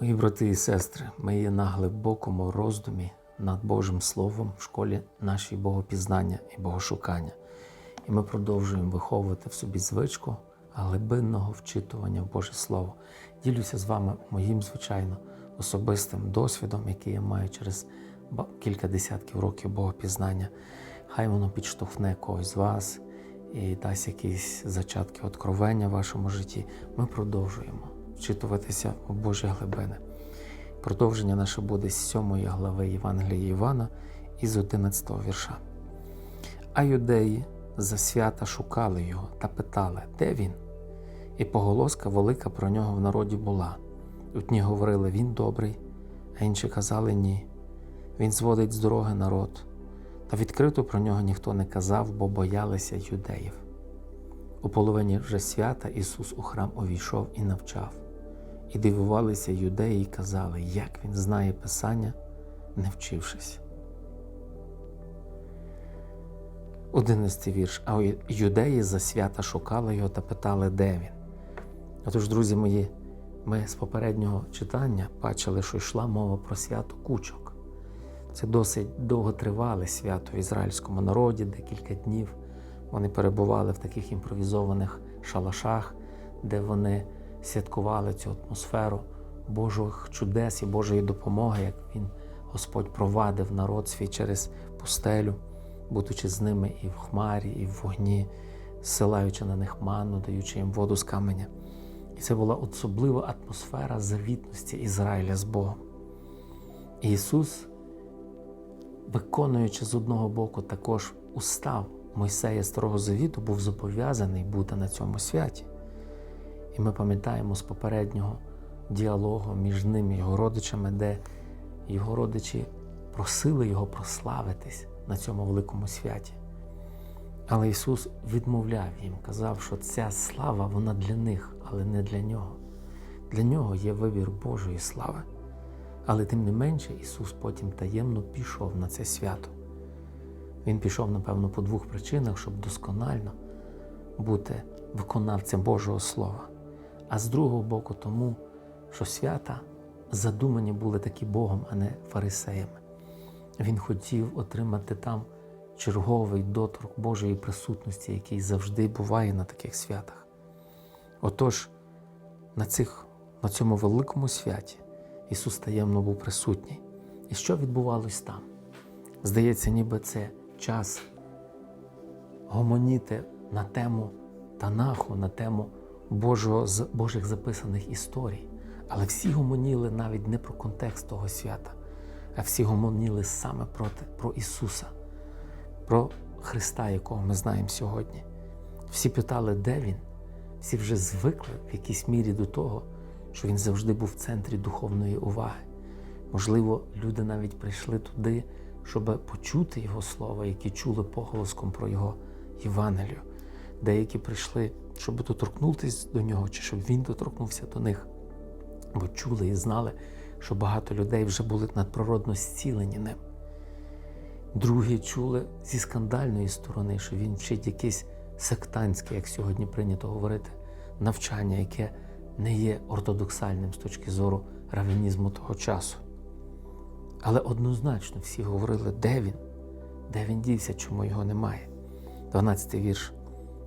Мої брати і сестри, ми є на глибокому роздумі над Божим Словом в школі нашої богопізнання і богошукання. І ми продовжуємо виховувати в собі звичку глибинного вчитування в Боже Слово. Ділюся з вами моїм, звичайно, особистим досвідом, який я маю через кілька десятків років богопізнання. Хай воно підштовхне когось з вас і дасть якісь зачатки откровення в вашому житті. Ми продовжуємо вчитуватися в Божі глибини. Продовження наше буде з 7 глави Євангелія Івана із 11 вірша. А юдеї за свята шукали його та питали, де він? І поголоска велика про нього в народі була. Одні говорили, він добрий, а інші казали ні. Він зводить з дороги народ. Та відкрито про нього ніхто не казав, бо боялися юдеїв. У половині вже свята Ісус у храм увійшов і навчав. І дивувалися юдеї і казали, як він знає Писання, не вчившись. Одинадцятий вірш. А юдеї за свята шукали його та питали, де він. Отож, друзі мої, ми з попереднього читання бачили, що йшла мова про свято кучок. Це досить довготривале свято в ізраїльському народі, декілька днів. Вони перебували в таких імпровізованих шалашах, де вони святкували цю атмосферу Божих чудес і Божої допомоги, як він Господь провадив народ свій через пустелю, будучи з ними і в хмарі, і в вогні, зсилаючи на них ману, даючи їм воду з каменя. І це була особлива атмосфера завітності Ізраїля з Богом. І Ісус, виконуючи з одного боку також устав Мойсея Старого Завіту, був зобов'язаний бути на цьому святі. І ми пам'ятаємо з попереднього діалогу між ним і його родичами, де його родичі просили його прославитись на цьому великому святі. Але Ісус відмовляв їм, казав, що ця слава вона для них, але не для нього. Для нього є вибір Божої слави. Але тим не менше Ісус потім таємно пішов на це свято. Він пішов, напевно, по двох причинах, щоб досконально бути виконавцем Божого Слова. А з другого боку, тому, що свята задумані були такі Богом, а не фарисеями. Він хотів отримати там черговий доторк Божої присутності, який завжди буває на таких святах. Отож, на, цих, на цьому великому святі Ісус таємно був присутній. І що відбувалось там? Здається, ніби це час гомоніти на тему Танаху, на тему Божого, з- Божих записаних історій. Але всі гомоніли навіть не про контекст того свята, а всі гомоніли саме проти, про Ісуса, про Христа, якого ми знаємо сьогодні. Всі питали, де Він. Всі вже звикли в якійсь мірі до того, що Він завжди був в центрі духовної уваги. Можливо, люди навіть прийшли туди, щоб почути Його слово, які чули поголоском про Його Євангелію. Деякі прийшли, щоб доторкнутися до нього, чи щоб він доторкнувся до них, бо чули і знали, що багато людей вже були надприродно зцілені ним. Другі чули зі скандальної сторони, що він вчить якесь сектантське, як сьогодні прийнято говорити, навчання, яке не є ортодоксальним з точки зору равінізму того часу. Але однозначно всі говорили, де він, де він дівся, чому його немає. 12 вірш.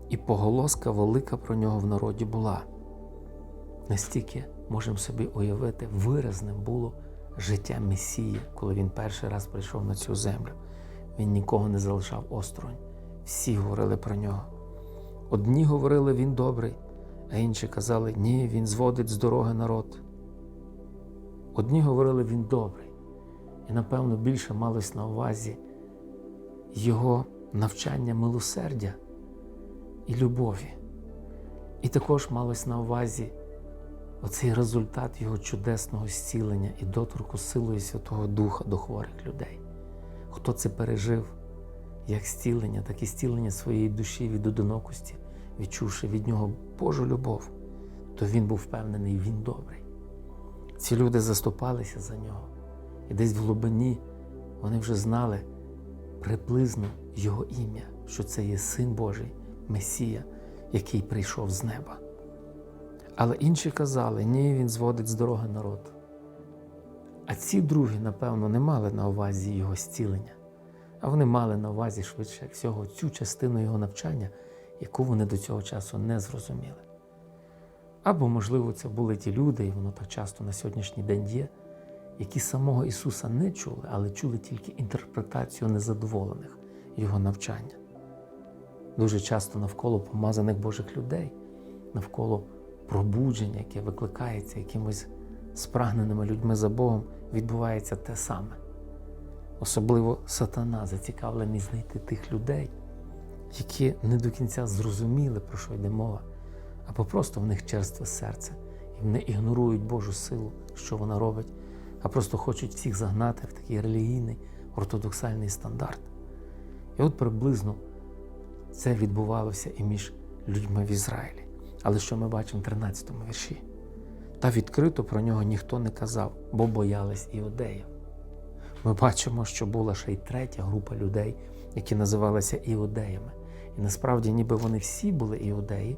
І поголоска велика про нього в народі була. Настільки можемо собі уявити, виразним було життя Месії, коли він перший раз прийшов на цю землю. Він нікого не залишав осторонь. Всі говорили про нього. Одні говорили, він добрий, а інші казали, ні, він зводить з дороги народ. Одні говорили, він добрий. І, напевно, більше малось на увазі його навчання милосердя і любові. І також малось на увазі оцей результат його чудесного зцілення і доторку силою Святого Духа до хворих людей. Хто це пережив, як зцілення, так і зцілення своєї душі від одинокості, відчувши від нього Божу любов, то він був впевнений, він добрий. Ці люди заступалися за нього. І десь в глибині вони вже знали приблизно його ім'я, що це є Син Божий, Месія, який прийшов з неба. Але інші казали, ні, він зводить з дороги народ. А ці другі, напевно, не мали на увазі його зцілення, а вони мали на увазі швидше всього цю частину його навчання, яку вони до цього часу не зрозуміли. Або, можливо, це були ті люди, і воно так часто на сьогоднішній день є, які самого Ісуса не чули, але чули тільки інтерпретацію незадоволених Його навчання. Дуже часто навколо помазаних Божих людей, навколо пробудження, яке викликається якимось спрагненими людьми за Богом, відбувається те саме. Особливо сатана зацікавлений знайти тих людей, які не до кінця зрозуміли, про що йде мова, або просто в них черстве серце, і вони ігнорують Божу силу, що вона робить, а просто хочуть всіх загнати в такий релігійний ортодоксальний стандарт. І от приблизно це відбувалося і між людьми в Ізраїлі. Але що ми бачимо в 13 му вірші? Та відкрито про нього ніхто не казав, бо боялись іудеїв. Ми бачимо, що була ще й третя група людей, які називалися іудеями. І насправді, ніби вони всі були іудеї,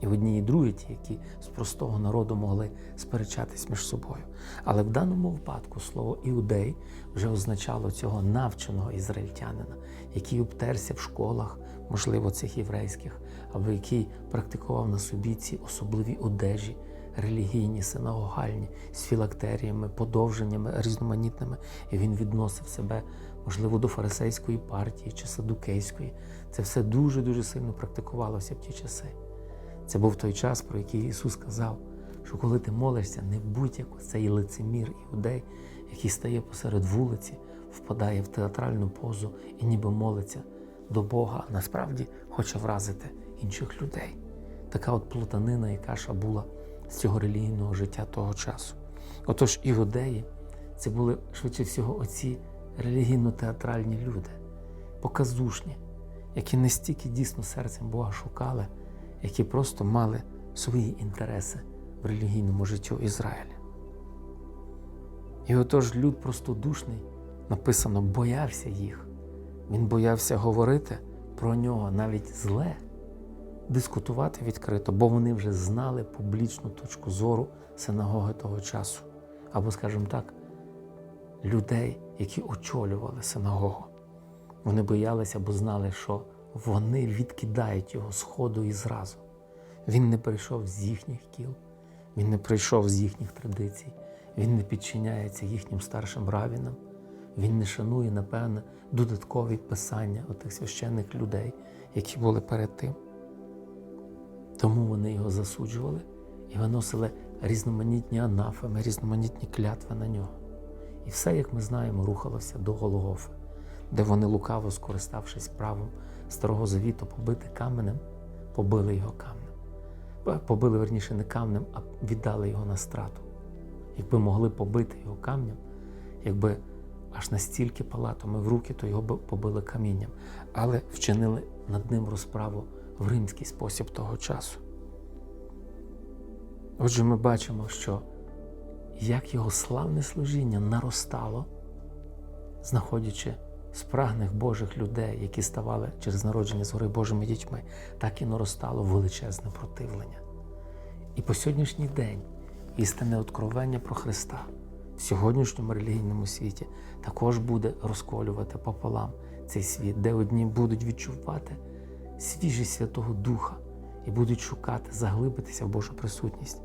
і одні, і другі, ті, які з простого народу могли сперечатись між собою. Але в даному випадку слово іудей вже означало цього навченого ізраїльтянина, який обтерся в школах, можливо, цих єврейських, або який практикував на собі ці особливі одежі, релігійні, синагогальні, з філактеріями, подовженнями різноманітними, і він відносив себе, можливо, до фарисейської партії чи садукейської. Це все дуже-дуже сильно практикувалося в ті часи. Це був той час, про який Ісус сказав, що коли ти молишся, не будь як цей лицемір іудей, який стає посеред вулиці, впадає в театральну позу і ніби молиться до Бога, а насправді хоче вразити інших людей. Така от плутанина і каша була з цього релігійного життя того часу. Отож, іудеї це були швидше всього оці релігійно-театральні люди, показушні, які не стільки дійсно серцем Бога шукали, які просто мали свої інтереси в релігійному житті Ізраїля. І отож люд простодушний, написано, боявся їх. Він боявся говорити про нього навіть зле, дискутувати відкрито, бо вони вже знали публічну точку зору синагоги того часу. Або, скажімо так, людей, які очолювали синагогу. Вони боялися, бо знали, що вони відкидають його сходу і зразу. Він не прийшов з їхніх кіл, він не прийшов з їхніх традицій, він не підчиняється їхнім старшим равінам, він не шанує, напевне, додаткові писання отих священних людей, які були перед тим. Тому вони його засуджували і виносили різноманітні анафеми, різноманітні клятви на нього. І все, як ми знаємо, рухалося до Голгофи, де вони лукаво, скориставшись правом Старого Завіту, побити каменем, побили його камнем. Побили, верніше, не камнем, а віддали його на страту. Якби могли побити його камнем, якби аж настільки палатами в руки, то його б побили камінням, але вчинили над ним розправу в римський спосіб того часу. Отже, ми бачимо, що як його славне служіння наростало, знаходячи спрагних Божих людей, які ставали через народження згори Божими дітьми, так і наростало величезне противлення. І по сьогоднішній день істинне откровення про Христа в сьогоднішньому релігійному світі також буде розколювати пополам цей світ, де одні будуть відчувати свіжість Святого Духа і будуть шукати, заглибитися в Божу присутність.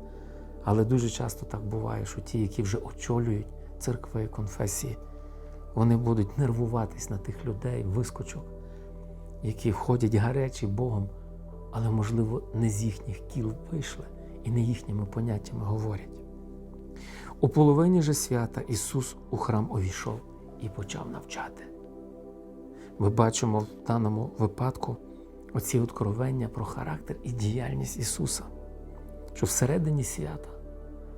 Але дуже часто так буває, що ті, які вже очолюють церкви і конфесії, вони будуть нервуватись на тих людей, вискочок, які входять гарячі Богом, але, можливо, не з їхніх кіл вийшли і не їхніми поняттями говорять. У половині же свята Ісус у храм увійшов і почав навчати. Ми бачимо в даному випадку оці откровення про характер і діяльність Ісуса, що всередині свята,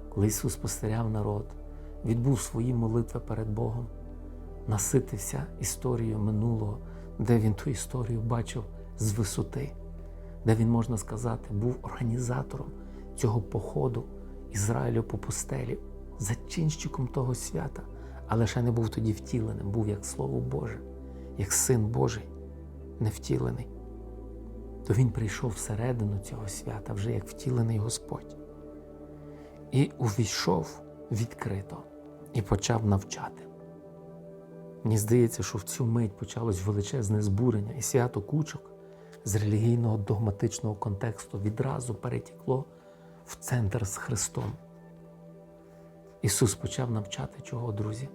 коли Ісус спостерігав народ, відбув свої молитви перед Богом, наситився історією минулого, де він ту історію бачив з висоти, де він, можна сказати, був організатором цього походу Ізраїлю по пустелі, зачинщиком того свята, але ще не був тоді втіленим, був як Слово Боже, як Син Божий, невтілений. То він прийшов всередину цього свята, вже як втілений Господь. І увійшов відкрито і почав навчати. Мені здається, що в цю мить почалось величезне збурення, і свято кучок з релігійного догматичного контексту відразу перетекло в центр з Христом. Ісус почав навчати чого, друзі?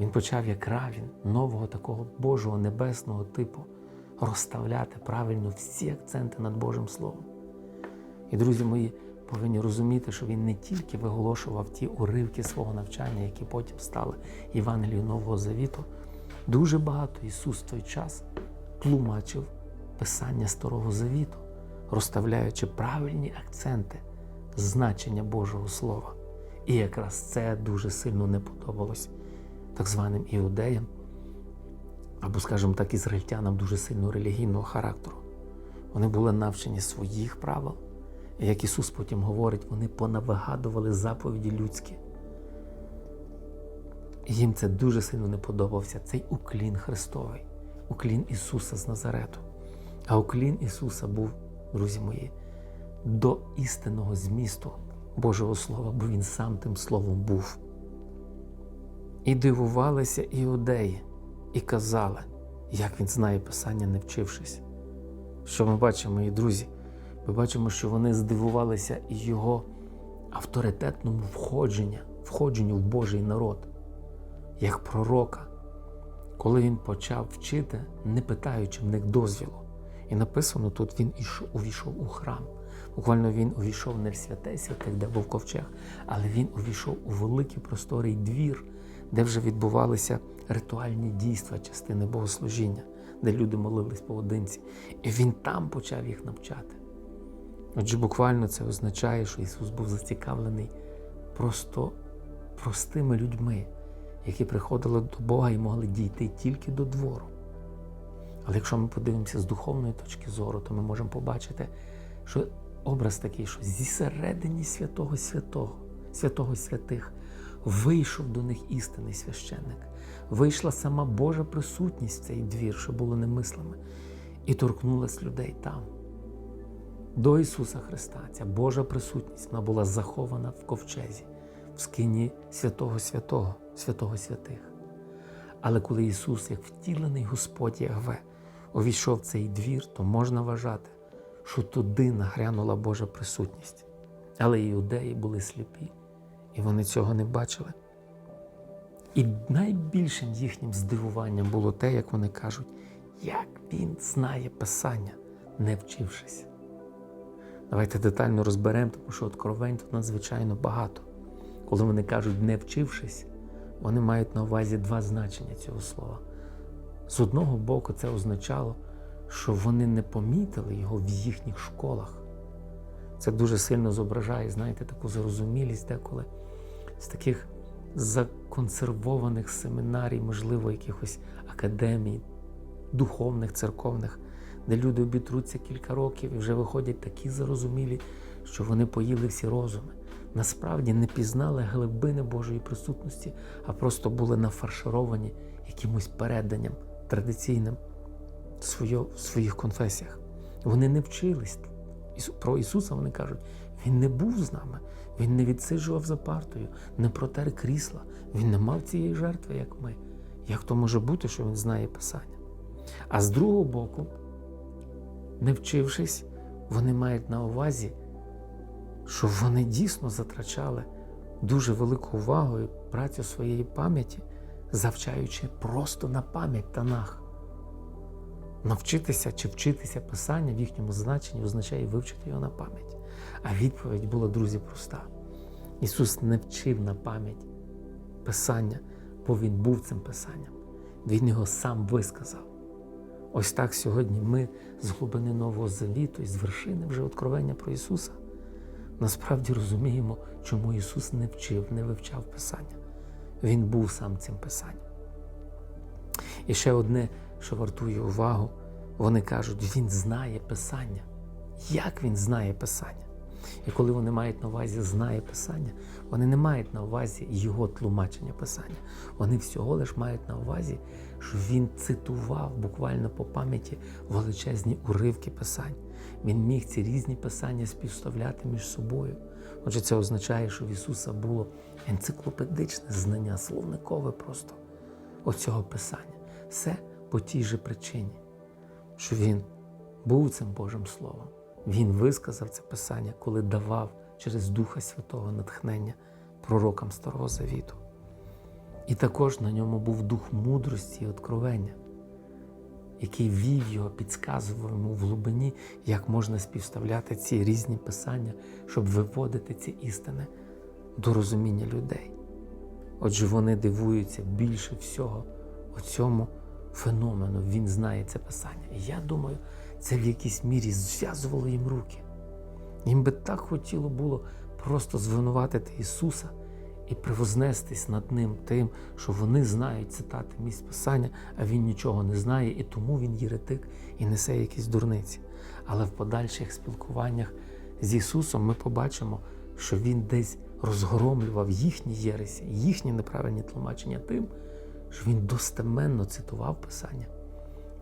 Він почав, як равін, нового такого Божого небесного типу, розставляти правильно всі акценти над Божим Словом. І, друзі мої, повинні розуміти, що він не тільки виголошував ті уривки свого навчання, які потім стали Євангелією Нового Завіту. Дуже багато Ісус в той час тлумачив Писання Старого Завіту, розставляючи правильні акценти значення Божого Слова. І якраз це дуже сильно не подобалось так званим іудеям, або, скажімо так, ізраїльтянам дуже сильно релігійного характеру. Вони були навчені своїх правил. Як Ісус потім говорить, вони понавигадували заповіді людські. Їм це дуже сильно не подобався, цей уклін Христовий, уклін Ісуса з Назарету. А уклін Ісуса був, друзі мої, до істинного змісту Божого Слова, бо Він сам тим Словом був. І дивувалися іудеї, і казали, як він знає Писання, не вчившись. Що ми бачимо, мої друзі? Ми бачимо, що вони здивувалися і його авторитетному входженню, входженню в Божий народ, як пророка, коли він почав вчити, не питаючи в них дозвілу. І написано тут він увійшов у храм. Буквально він увійшов не в святе святих, де був ковчег, але він увійшов у великий просторий двір, де вже відбувалися ритуальні дійства, частини богослужіння, де люди молились поодинці. І він там почав їх навчати. Отже, буквально це означає, що Ісус був зацікавлений просто простими людьми, які приходили до Бога і могли дійти тільки до двору. Але якщо ми подивимося з духовної точки зору, то ми можемо побачити, що образ такий, що зі середині святого святого, святого святих, вийшов до них істинний священник, вийшла сама Божа присутність в цей двір, що було немислими, і торкнулась людей там. До Ісуса Христа ця Божа присутність вона була захована в ковчезі, в скині святого святого, святого святих. Але коли Ісус, як втілений Господь Ягве, увійшов в цей двір, то можна вважати, що туди нагрянула Божа присутність. Але іудеї були сліпі, і вони цього не бачили. І найбільшим їхнім здивуванням було те, як вони кажуть, як він знає Писання, не вчившись. Давайте детально розберемо, тому що откровень тут надзвичайно багато. Коли вони кажуть не вчившись, вони мають на увазі два значення цього слова. З одного боку, це означало, що вони не помітили його в їхніх школах. Це дуже сильно зображає, знаєте, таку зарозумілість деколи з таких законсервованих семінарій, можливо, якихось академій, духовних, церковних, де люди обітруться кілька років і вже виходять такі зарозумілі, що вони поїли всі розуми. Насправді не пізнали глибини Божої присутності, а просто були нафаршировані якимось переданням традиційним в своїх конфесіях. Вони не вчились. Про Ісуса вони кажуть, Він не був з нами, Він не відсиджував за партою, не протер крісла, Він не мав цієї жертви, як ми. Як то може бути, що Він знає Писання? А з другого боку, не вчившись, вони мають на увазі, що вони дійсно затрачали дуже велику увагу і працю своєї пам'яті, завчаючи просто на пам'ять Танах. Навчитися чи вчитися писання в їхньому значенні означає вивчити його на пам'ять. А відповідь була, друзі, проста. Ісус не вчив на пам'ять Писання, бо Він був цим Писанням. Він його сам висказав. Ось так сьогодні ми з глибини Нового Завіту і з вершини вже откровення про Ісуса насправді розуміємо, чому Ісус не вчив, не вивчав Писання. Він був сам цим Писанням. І ще одне, що вартує увагу, вони кажуть, Він знає Писання. Як Він знає Писання? І коли вони мають на увазі знає Писання, вони не мають на увазі його тлумачення Писання. Вони всього лиш мають на увазі, що він цитував буквально по пам'яті величезні уривки Писань. Він міг ці різні писання співставляти між собою, Отже, це означає, що в Ісуса було енциклопедичне знання, словникове просто оцього Писання. Все по тій же причині, що Він був цим Божим Словом. Він висказав це Писання, коли давав через Духа Святого натхнення пророкам Старого Завіту. І також на ньому був дух мудрості і откровення, який вів його, підказував йому в глибині, як можна співставляти ці різні писання, щоб виводити ці істини до розуміння людей. Отже, вони дивуються більше всього оцьому феномену. Він знає це писання. І я думаю, це в якійсь мірі зв'язувало їм руки. Їм би так хотіло було просто звинуватити Ісуса і привознестись над Ним тим, що вони знають цитати місць Писання, а Він нічого не знає, і тому він єретик і несе якісь дурниці. Але в подальших спілкуваннях з Ісусом ми побачимо, що Він десь розгромлював їхні єресі, їхні неправильні тлумачення тим, що Він достеменно цитував Писання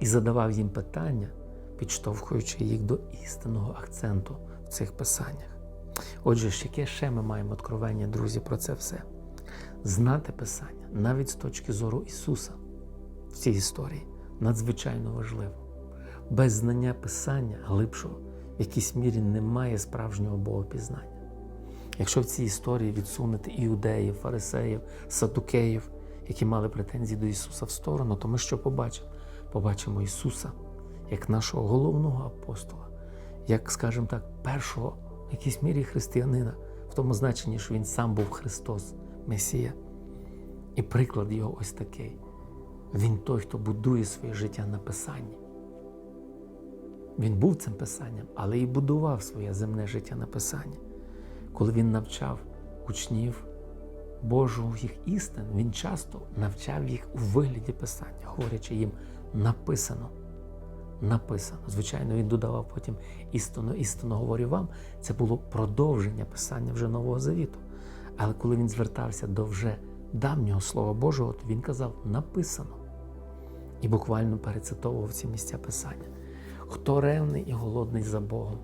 і задавав їм питання, підштовхуючи їх до істинного акценту в цих писаннях. Отже, яке ще ми маємо откровення, друзі, про це все? Знати Писання, навіть з точки зору Ісуса в цій історії, надзвичайно важливо. Без знання Писання глибшого в якійсь мірі немає справжнього богопізнання. Якщо в цій історії відсунути іудеїв, фарисеїв, садукеїв, які мали претензії до Ісуса в сторону, то ми що побачимо? Побачимо Ісуса як нашого головного апостола, як, скажімо так, першого в якійсь мірі християнина, в тому значенні, що Він сам був Христос, Месія. І приклад його ось такий. Він той, хто будує своє життя на Писанні. Він був цим писанням, але і будував своє земне життя на Писанні. Коли він навчав учнів Божих істин, він часто навчав їх у вигляді Писання, говорячи їм написано. Написано. Звичайно, він додавав потім істинно, істинно говорю вам. Це було продовження писання вже Нового Завіту. Але коли він звертався до вже давнього Слова Божого, то він казав написано. І буквально перецитовував ці місця Писання. Хто ревний і голодний за Богом,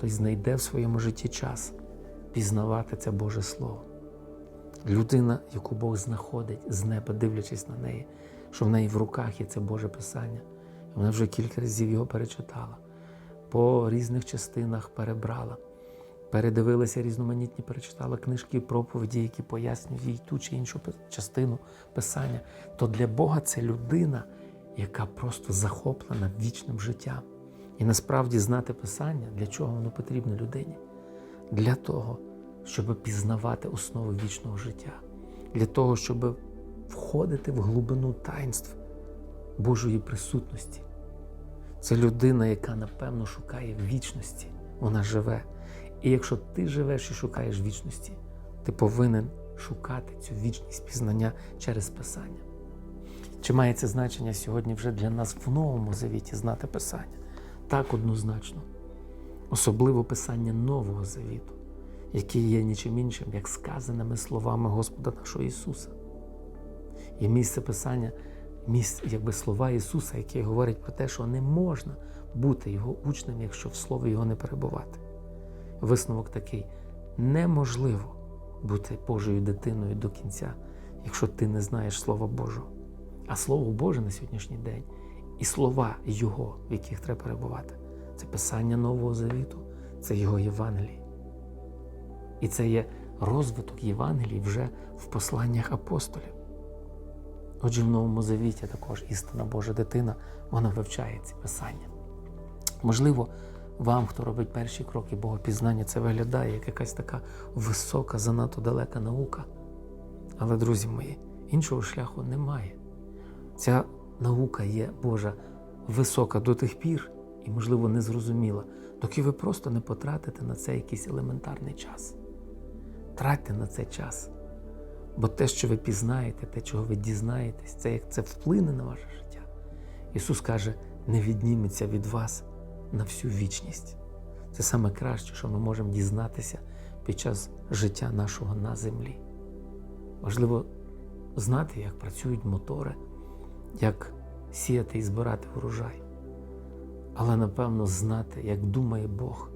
той знайде в своєму житті час пізнавати це Боже Слово. Людина, яку Бог знаходить з неба, дивлячись на неї, що в неї в руках є це Боже Писання. Вона вже кілька разів його перечитала, по різних частинах перебрала, передивилася різноманітні, перечитала книжки, і проповіді, які пояснюють їй ту чи іншу частину писання. То для Бога це людина, яка просто захоплена вічним життям. І насправді знати Писання, для чого воно потрібно людині? Для того, щоб пізнавати основи вічного життя, для того, щоб входити в глибину таїнств Божої присутності. Це людина, яка напевно шукає вічності, вона живе. І якщо ти живеш і шукаєш вічності, ти повинен шукати цю вічність пізнання через Писання. Чи має це значення сьогодні вже для нас в новому завіті знати Писання? Так однозначно. Особливо Писання Нового Завіту, яке є нічим іншим, як сказаними словами Господа нашого Ісуса. І місце Писання, місце, якби слова Ісуса, які говорять про те, що не можна бути Його учнем, якщо в Слові Його не перебувати. Висновок такий: неможливо бути Божою дитиною до кінця, якщо ти не знаєш Слова Божого. А Слово Боже на сьогоднішній день і слова Його, в яких треба перебувати, це Писання Нового Завіту, це Його Євангелії. І це є розвиток Євангелії вже в посланнях апостолів. Отже, в Новому Завіті також істина Божа дитина, вона вивчає ці писання. Можливо, вам, хто робить перші кроки Богопізнання, це виглядає як якась така висока, занадто далека наука. Але, друзі мої, іншого шляху немає. Ця наука є Божа висока до тих пір і, можливо, незрозуміла, доки ви просто не потратите на це якийсь елементарний час. Тратьте на це час. Бо те, що ви пізнаєте, те, чого ви дізнаєтесь, це як це вплине на ваше життя. Ісус каже, не відніметься від вас на всю вічність. Це саме краще, що ми можемо дізнатися під час життя нашого на землі. Важливо знати, як працюють мотори, як сіяти і збирати урожай. Але напевно знати, як думає Бог,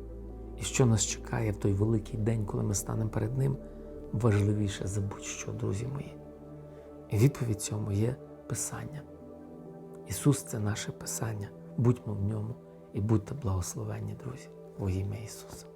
І що нас чекає в той великий день, коли ми станемо перед Ним, важливіше за будь-що, друзі мої. І відповідь цьому є Писання. Ісус це наше Писання. Будьмо в ньому і будьте благословенні, друзі, во ім'я Ісуса.